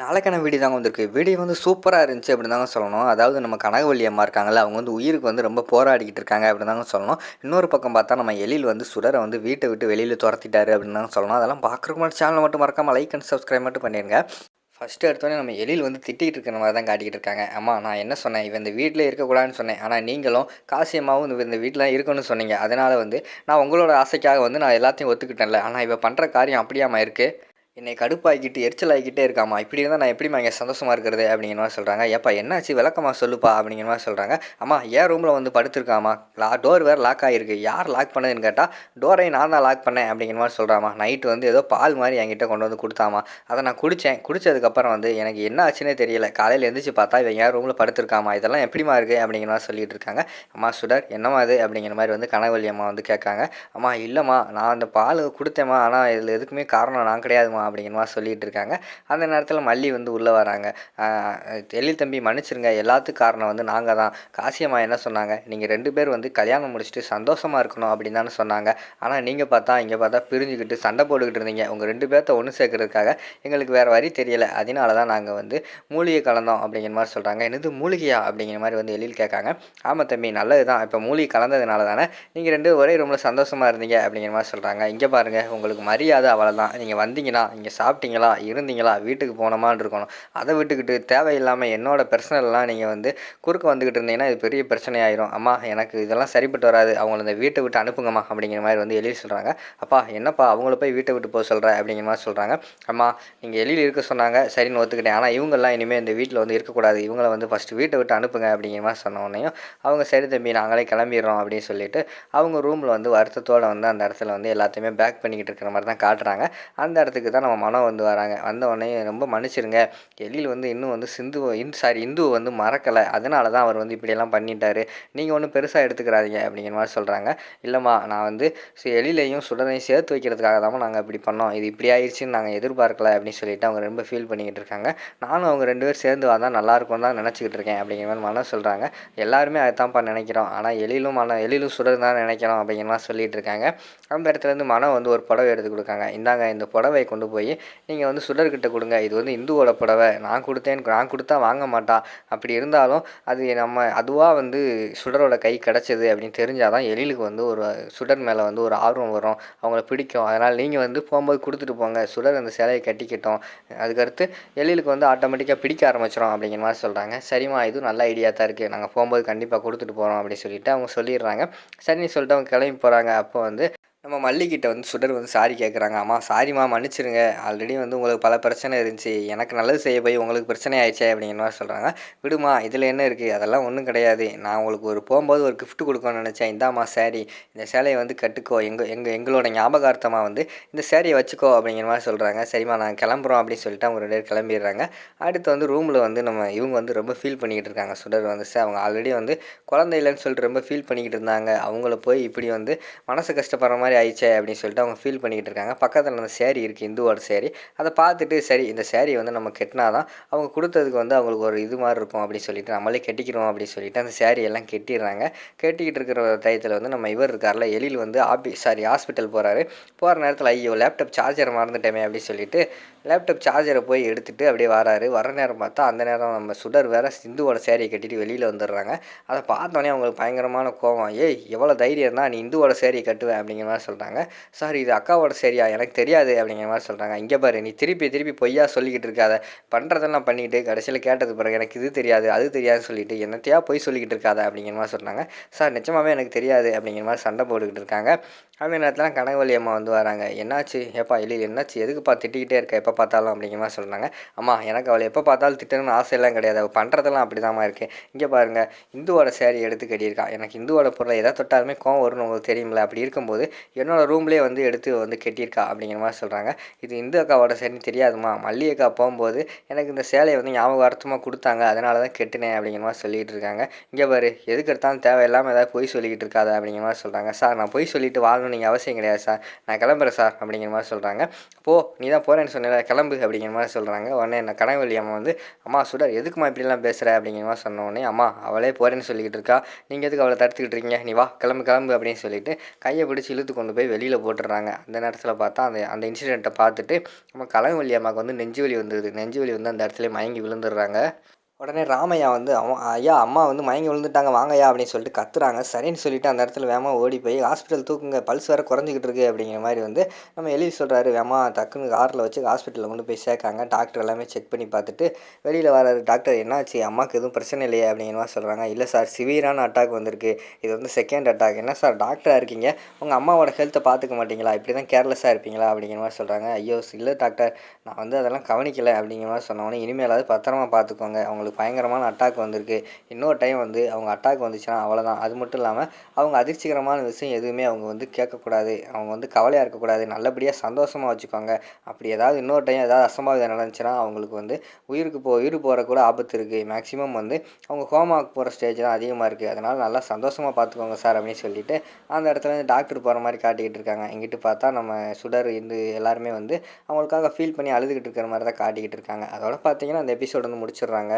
நாளைக்கான வீடியோ தாங்க வந்திருக்கு. வீடியோ வந்து சூப்பராக இருந்துச்சு அப்படின்னு தாங்க சொல்லணும். அதாவது நம்ம கனகவல்லி அம்மா இருக்காங்கல்ல அவங்க வந்து உயிருக்கு வந்து ரொம்ப போராடிக்கிட்டு இருக்காங்க அப்படின்னு தாங்க சொல்லணும். இன்னொரு பக்கம் பார்த்தா நம்ம எழில் வந்து சுடரை வந்து வீட்டை விட்டு வெளியில் துரத்திட்டாரு அப்படின்னு தாங்க சொல்லணும். அதெல்லாம் பார்க்குறக்கு மட்டும் சேனல் மட்டும் மறக்காமல் லைக் அண்ட் சப்ஸ்கிரைப் மட்டும் பண்ணிடுங்க ஃபஸ்ட்டு எடுத்தோடனே நம்ம எழில் வந்து திட்டிகிட்டு இருக்கிற மாதிரி தான் காட்டிக்கிட்டு இருக்காங்க. அம்மா நான் என்ன சொன்னேன்? இவன் இந்த வீட்டில் இருக்கக்கூடாதுன்னு சொன்னேன். ஆனால் நீங்களும் காசியம்மாவும் இந்த- இந்த வீட்டில் இருக்கணும்னு சொன்னீங்க. அதனால் வந்து நான் உங்களோட ஆசைக்காக வந்து நான் எல்லாத்தையும் ஒத்துக்கிட்டேன்ல. ஆனால் இவன் பண்ணுற காரியம் அப்படியாமா இருக்குது என்னை கடுப்பாக்கிட்டு எரிச்சல் ஆகிக்கிட்டே இருக்காமா இப்படி இருந்தால் நான் எப்படிம்மா இங்கே சந்தோஷமாக இருக்கிறது அப்படிங்கிற மாதிரி சொல்கிறாங்க ஏப்பா என்னாச்சு? விளக்கமாக சொல்லுப்பா அப்படிங்கிற மாதிரி சொல்கிறாங்க அம்மா ஏன் ரூமில் வந்து படுத்துருக்காமா லா டோர் வேறு லாக் ஆகிருக்கு யார் லாக் பண்ணதுன்னு கேட்டால் டோரை நான் தான் லாக் பண்ணேன் அப்படிங்கிற மாதிரி சொல்கிறாமா நைட்டு வந்து ஏதோ பால் மாதிரி என்கிட்ட கொண்டு வந்து கொடுத்தாமா அதை நான் குடித்தேன் குடித்ததுக்கப்புறம் வந்து எனக்கு என்ன ஆச்சுன்னே தெரியல. காலையில் எழுந்திரிச்சு பார்த்தா இவன் ஏன் ரூமில் படுத்துருக்காமா இதெல்லாம் எப்படிமா இருக்குது அப்படிங்கிற மாதிரி சொல்லிட்டு இருக்காங்க. அம்மா சுடர் என்னம்மா அது அப்படிங்கிற மாதிரி வந்து கனகவல்லி அம்மா வந்து கேட்காங்க. அம்மா இல்லைம்மா நான் அந்த பால் கொடுத்தேம்மா. ஆனால் இதில் எதுக்குமே காரணம் நான் கிடையாதும்மா அப்படிங்கிற மாதிரி சொல்லிகிட்டு இருக்காங்க அந்த நேரத்தில் மல்லி வந்து உள்ளே வராங்க. எழில் தம்பி மன்னிச்சிருங்க. எல்லாத்துக்கும் காரணம் வந்து நாங்கள் தான். காசியம்மா என்ன சொன்னாங்க? நீங்கள் ரெண்டு பேர் வந்து கல்யாணம் முடிச்சுட்டு சந்தோஷமாக இருக்கணும் அப்படின்னு தானே சொன்னாங்க. ஆனால் நீங்கள் பார்த்தா இங்கே பார்த்தா பிரிஞ்சுக்கிட்டு சண்டை போட்டுக்கிட்டு இருந்தீங்க. உங்கள் ரெண்டு பேர்த்த ஒன்று சேர்க்கறதுக்காக எங்களுக்கு வேறு வரி தெரியலை. அதனால தான் நாங்கள் வந்து மூலிகை கலந்தோம் அப்படிங்கிற மாதிரி சொல்கிறாங்க என்னது மூலிகையா அப்படிங்கிற மாதிரி வந்து எழில் கேட்காங்க. ஆமாம் தம்பி நல்லது தான். இப்போ மூலிகை கலந்ததுனால தானே நீங்கள் ரெண்டு ஒரே ரூமில் சந்தோஷமாக இருந்தீங்க அப்படிங்கிற மாதிரி சொல்கிறாங்க இங்கே பாருங்கள் உங்களுக்கு மரியாதை அவ்வளோதான் நீங்கள் வந்தீங்கன்னா இங்கே சாப்பிட்டீங்களா? இருந்தீங்களா? வீட்டுக்கு போனோமான்னு இருக்கணும். அதை விட்டுக்கிட்டு தேவையில்லாமல் என்னோடய பர்சனல்லாம் நீங்கள் வந்து குறுக்க வந்துக்கிட்டு இருந்தீங்கன்னா இது பெரிய பிரச்சனையாயிரும். அம்மா எனக்கு இதெல்லாம் சரிப்பட்டு வராது. அவங்கள இந்த வீட்டை விட்டு அனுப்புங்கம்மா அப்படிங்கிற மாதிரி வந்து எழுதி சொல்கிறாங்க அப்பா என்னப்பா அவங்கள போய் வீட்டை விட்டு போக சொல்கிற அப்படிங்கிற மாதிரி சொல்கிறாங்க அம்மா நீங்கள் எழில் இருக்க சொன்னாங்க. சரின்னு ஒத்துக்கிட்டேன். ஆனால் இவங்கெல்லாம் இனிமேல் இந்த வீட்டில் வந்து இருக்கக்கூடாது. இவங்கள வந்து ஃபஸ்ட்டு வீட்டை விட்டு அனுப்புங்க அப்படிங்கிற மாதிரி சொன்ன அவங்க சரி தம்பி நாங்களே கிளம்பிடுறோம் அப்படின்னு சொல்லிட்டு அவங்க ரூமில் வந்து வருத்தத்தோடு வந்து அந்த இடத்துல வந்து எல்லாத்தையுமே பேக் பண்ணிக்கிட்டு இருக்கிற மாதிரி தான் காட்டுறாங்க. அந்த இடத்துக்கு தான் நம்ம மனம் வந்து வராங்க. வந்த உடனே ரொம்ப மன்னிச்சிருங்க. எழில் வந்து இன்னும் வந்து சிந்து இன் சாரி இந்துவை வந்து மறக்கலை. அதனால தான் அவர் வந்து இப்படியெல்லாம் பண்ணிட்டாரு. நீங்கள் ஒன்றும் பெருசாக எடுத்துக்கிறாதீங்க அப்படிங்கிற மாதிரி சொல்கிறாங்க இல்லைம்மா நான் வந்து எழிலையும் சுடரையும் சேர்த்து வைக்கிறதுக்காக தான் நாங்கள் இப்படி பண்ணோம். இது இப்படி ஆயிடுச்சுன்னு நாங்கள் எதிர்பார்க்கல அப்படின்னு சொல்லிட்டு அவங்க ரொம்ப ஃபீல் பண்ணிக்கிட்டு இருக்காங்க. நானும் அவங்க ரெண்டு பேரும் சேர்ந்து வந்தால் நல்லாயிருக்கும் தான் நினச்சிக்கிட்டு இருக்கேன் அப்படிங்கிற மாதிரி மனம் சொல்கிறாங்க எல்லாருமே அதைத்தான்ப்பா நினைக்கிறோம். ஆனால் எழிலும் மன எழிலும் சுடர் தான் நினைக்கிறோம் அப்படிங்கிற மாதிரி சொல்லிகிட்டு இருக்காங்க. அந்த இடத்துலேருந்து மனம் வந்து ஒரு புடவை எடுத்து கொடுக்காங்க. இந்தாங்க இந்த புடவை கொண்டு போய் நீங்கள் வந்து சுடர்கிட்ட கொடுங்க. இது வந்து இந்துவோட புடவை. நான் கொடுத்தேன். நான் கொடுத்தா வாங்க மாட்டா. அப்படி இருந்தாலும் அது நம்ம அதுவாக வந்து சுடரோட கை கிடச்சிது அப்படின்னு தெரிஞ்சால் தான் எழிலுக்கு வந்து ஒரு சுடர் மேலே வந்து ஒரு ஆர்வம் வரும். அவங்கள பிடிக்கும். அதனால் நீங்கள் வந்து போகும்போது கொடுத்துட்டு போங்க. சுடர் அந்த சிலையை கட்டிக்கிட்டோம். அதுக்கடுத்து எழிலுக்கு வந்து ஆட்டோமேட்டிக்காக பிடிக்க ஆரம்பிச்சிடும் அப்படிங்கிற மாதிரி சொல்கிறாங்க சரிம்மா இதுவும் நல்ல ஐடியா தான் இருக்குது நாங்கள் போகும்போது கண்டிப்பாக கொடுத்துட்டு போகிறோம் அப்படின்னு சொல்லிட்டு அவங்க சொல்லிடுறாங்க. சரின்னு சொல்லிட்டு அவங்க கிளம்பி போகிறாங்க அப்போ வந்து நம்ம மல்லிகிட்ட வந்து சுடர் வந்து சாரி கேட்குறாங்க அம்மா சாரிம்மா மன்னிச்சிருங்க. ஆல்ரெடி வந்து உங்களுக்கு பல பிரச்சனை இருந்துச்சு. எனக்கு நல்லது செய்ய போய் உங்களுக்கு பிரச்சனை ஆயிடுச்சே அப்படிங்கிற மாதிரி சொல்கிறாங்க விடுமா இதில் என்ன இருக்குது அதெல்லாம் ஒன்றும் கிடையாது. நான் உங்களுக்கு ஒரு போகும்போது ஒரு கிஃப்ட் கொடுக்கணும்னு நினச்சேன். இந்தாம்மா சாரி இந்த சேலையை வந்து கட்டுக்கோ. எங்கள் எங்கள் எங்களோட ஞாபகார்த்தமாக வந்து இந்த சேரீயை வச்சுக்கோ அப்படிங்கிற மாதிரி சொல்கிறாங்க சரிம்மா நான் கிளம்புறோம் அப்படின்னு சொல்லிட்டு அவங்க ரெண்டு பேர் கிளம்பிடுறாங்க. அடுத்து வந்து ரூமில் வந்து நம்ம இவங்க வந்து ரொம்ப ஃபீல் பண்ணிக்கிட்டு இருக்காங்க. சுடர் வந்து சார் அவங்க ஆல்ரெடி வந்து குழந்தை இல்லைன்னு சொல்லிட்டு ரொம்ப ஃபீல் பண்ணிக்கிட்டு இருந்தாங்க. அவங்கள போய் இப்படி வந்து மனசு கஷ்டப்படுற மாதிரி ஆயிடுச்சே அப்படின்னு சொல்லிட்டு அவங்க ஃபீல் பண்ணிக்கிட்டு இருக்காங்க. பக்கத்தில் அந்த சேரீ இருக்குது இந்துவோட சேரீ அதை பார்த்துட்டு சரி இந்த சேரீ வந்து நம்ம கெட்டினாதான் அவங்க கொடுத்ததுக்கு வந்து அவங்களுக்கு ஒரு இது மாதிரி இருக்கும் அப்படின்னு சொல்லிட்டு நம்மளே கட்டிக்கிறோம் அப்படின்னு சொல்லிட்டு அந்த சேரீ எல்லாம் கெட்டிடுறாங்க. கெட்டிக்கிட்டு இருக்கிற டயத்தில் வந்து நம்ம இவர் இருக்கார்ல எழில் வந்து ஆபி சாரி ஹாஸ்பிட்டல் போகிறாரு போகிற நேரத்தில் ஐயோ லேப்டாப் சார்ஜர் மறந்துட்டேமே அப்படின்னு சொல்லிட்டு லேப்டாப் சார்ஜரை போய் எடுத்துகிட்டு அப்படியே வராரு. வர நேரம் பார்த்தா அந்த நேரம் நம்ம சுடர் வேற சிந்துவோட சேரீயை கட்டிட்டு வெளியில் வந்துடுறாங்க. அதை பார்த்தோன்னே அவங்களுக்கு பயங்கரமான கோவம். ஏய் எவ்வளோ தைரியம் தான் நீ இந்துவோட சேரீ கட்டுவேன் அப்படிங்கிற மாதிரி சொல்கிறாங்க சார் இது அக்காவோட சரியா? எனக்கு தெரியாது அப்படிங்கிற மாதிரி சொல்கிறாங்க இங்கே பாரு நீ திருப்பி திருப்பி பொய்யா சொல்லிக்கிட்டு இருக்காத. பண்ணுறதெல்லாம் பண்ணிவிட்டு கடைசியில் கேட்டது பிறகு எனக்கு இது தெரியாது அது தெரியாதுன்னு சொல்லிட்டு என்னத்தையா பொய் சொல்லிக்கிட்டு இருக்காத? அப்படிங்கிற மாதிரி சொல்கிறாங்க சார் நிச்சயமாகவே எனக்கு தெரியாது அப்படிங்கிற மாதிரி சண்டை போட்டுக்கிட்டு இருக்காங்க. அந்த நேரத்தில் கனகவல்லி அம்மா வந்து வராங்க. என்னாச்சு? ஏப்பா எழில் என்னாச்சு? எதுக்குப்பா திட்டிக்கிட்டே இருக்க? எப்போ பார்த்தாலும்? அப்படிங்கிற மாதிரி சொல்கிறாங்க அம்மா எனக்கு அவளை எப்போ பார்த்தாலும் திட்டணும்னு ஆசையெல்லாம் கிடையாது. அவள் பண்ணுறதெல்லாம் அப்படி தான் இருக்கு. இங்கே பாருங்கள் இந்துவோட சேரீ எடுத்து கட்டியிருக்கா. எனக்கு இந்துவோட பொருளை எதை தொட்டாலுமே கோவம் வரும்னு உங்களுக்கு தெரியுமில்ல அப்படி இருக்கும்போது என்னோடய ரூம்லேயே வந்து எடுத்து வந்து கட்டியிருக்கா? அப்படிங்கிற மாதிரி சொல்கிறாங்க இது இந்து அக்காவோட சேரீன்னு தெரியாதுமா மல்லி அக்கா போகும்போது எனக்கு இந்த சேலையை வந்து ஞாபகார்த்தமாக கொடுத்தாங்க. அதனால தான் கெட்டினேன். அப்படிங்கிற மாதிரி சொல்லிகிட்டு இருக்காங்க. இங்கே பாரு எதுக்கு எடுத்தாலும் தேவையில்லாமல் ஏதாவது பொய் சொல்லிக்கிட்டு இருக்காது. அப்படிங்கிற மாதிரி சொல்கிறாங்க சார் நான் பொய் சொல்லிட்டு வாழணும் நீங்கள் அவசியம் கிடையாது சார். நான் கிளம்புறேன் சார் அப்படிங்கிற மாதிரி சொல்கிறாங்க போ நீ தான் போகிறேன்னு சொன்ன கிளம்பு அப்படிங்கிற மாதிரி சொல்கிறாங்க உடனே என்ன கனகவல்லி அம்மா வந்து அம்மா சுடர் எதுக்குமா இப்படிலாம் பேசுகிற அப்படிங்கிற மாதிரி சொன்ன உடனே அம்மா அவளே போகிறேன்னு சொல்லிக்கிட்டு இருக்கா. நீங்கள் எதுக்கு அவளை தடுத்துக்கிட்டு இருக்கீங்க? நீ வா கிளம்பு கிளம்பு அப்படின்னு சொல்லிட்டு கையை பிடிச்சி இழுத்து கொண்டு போய் வெளியில் போட்டுடுறாங்க. அந்த நேரத்தில் பார்த்தா அந்த அந்த இன்சிடெண்ட்டை பார்த்துட்டு நம்ம கலைவல்லி அம்மாவுக்கு வந்து நெஞ்சு வலி வந்துடுது நெஞ்சு வலி வந்து அந்த இடத்துல மயங்கி விழுந்துடுறாங்க. உடனே ராமையா வந்து அவன் ஐயா அம்மா வந்து மயங்கி விழுந்துட்டாங்க வாங்கய்யா அப்படின்னு சொல்லிட்டு கத்துறாங்க. சரின்னு சொல்லிட்டு அந்த இடத்துல வேமா ஓடி போய் ஹாஸ்பிட்டல் தூக்குங்க பல்ஸ் வேறு குறைஞ்சிக்கிட்டு இருக்கு அப்படிங்கிற மாதிரி வந்து நம்ம எழுதி சொல்கிறாரு வேமா டக்குன்னு காரில் வச்சு ஹாஸ்பிட்டலில் கொண்டு போய் சேர்க்காங்க டாக்டர் எல்லாமே செக் பண்ணி பார்த்துட்டு வெளியில் வர டாக்டர் என்னாச்சு? அம்மாவுக்கு எதுவும் பிரச்சனை இல்லையா அப்படிங்கிற மாதிரி சொல்கிறாங்க இல்லை சார் சிவியரான அட்டாக் வந்திருக்கு. இது வந்து செகண்ட் அட்டாக் என்ன சார் டாக்டராக இருக்கீங்க? உங்கள் அம்மாவோட ஹெல்த்தை பார்த்துக்க மாட்டிங்களா? இப்படி தான் கேர்லெஸ்ஸாக இருப்பீங்களா? அப்படிங்கிற மாதிரி சொல்கிறாங்க ஐயோ இல்லை டாக்டர் நான் வந்து அதெல்லாம் கவனிக்கலை அப்படிங்கிற மாதிரி சொன்னோன்னே இனிமேலாவது பத்திரமா பார்த்துக்கோங்க. அவங்களுக்கு பயங்கரமான அட்டாக் வந்திருக்கு. இன்னொரு டைம் வந்து அவங்க அட்டாக் வந்துச்சுன்னா அவ்வளோதான் அது மட்டும் இல்லாமல் அவங்க அதிர்ச்சிகரமான விஷயம் எதுவுமே அவங்க வந்து கேட்கக்கூடாது. அவங்க வந்து கவலையாக இருக்கக்கூடாது. நல்லபடியாக சந்தோஷமாக வச்சுக்கோங்க. அப்படி ஏதாவது இன்னொரு டைம் ஏதாவது அசம்பாவிதம் நடந்துச்சுன்னா அவங்களுக்கு வந்து உயிருக்கு போ உயிர் போகிற கூட ஆபத்து இருக்குது மேக்ஸிமம் வந்து அவங்க ஹோமாவுக்கு போகிற ஸ்டேஜ் தான் அதிகமாக இருக்குது அதனால் நல்லா சந்தோஷமாக பார்த்துக்கோங்க சார் அப்படின்னு சொல்லிட்டு அந்த இடத்துல வந்து டாக்டர் போகிற மாதிரி காட்டிக்கிட்டு இருக்காங்க. இங்கிட்டு பார்த்தா நம்ம சுடர் இந்து எல்லாருமே வந்து அவங்களுக்காக ஃபீல் பண்ணி அழுதுகிட்டு இருக்கிற மாதிரி தான் காட்டிக்கிட்டு இருக்காங்க. அதோட பார்த்தீங்கன்னா அந்த எபிசோட் வந்து முடிச்சிடுறாங்க.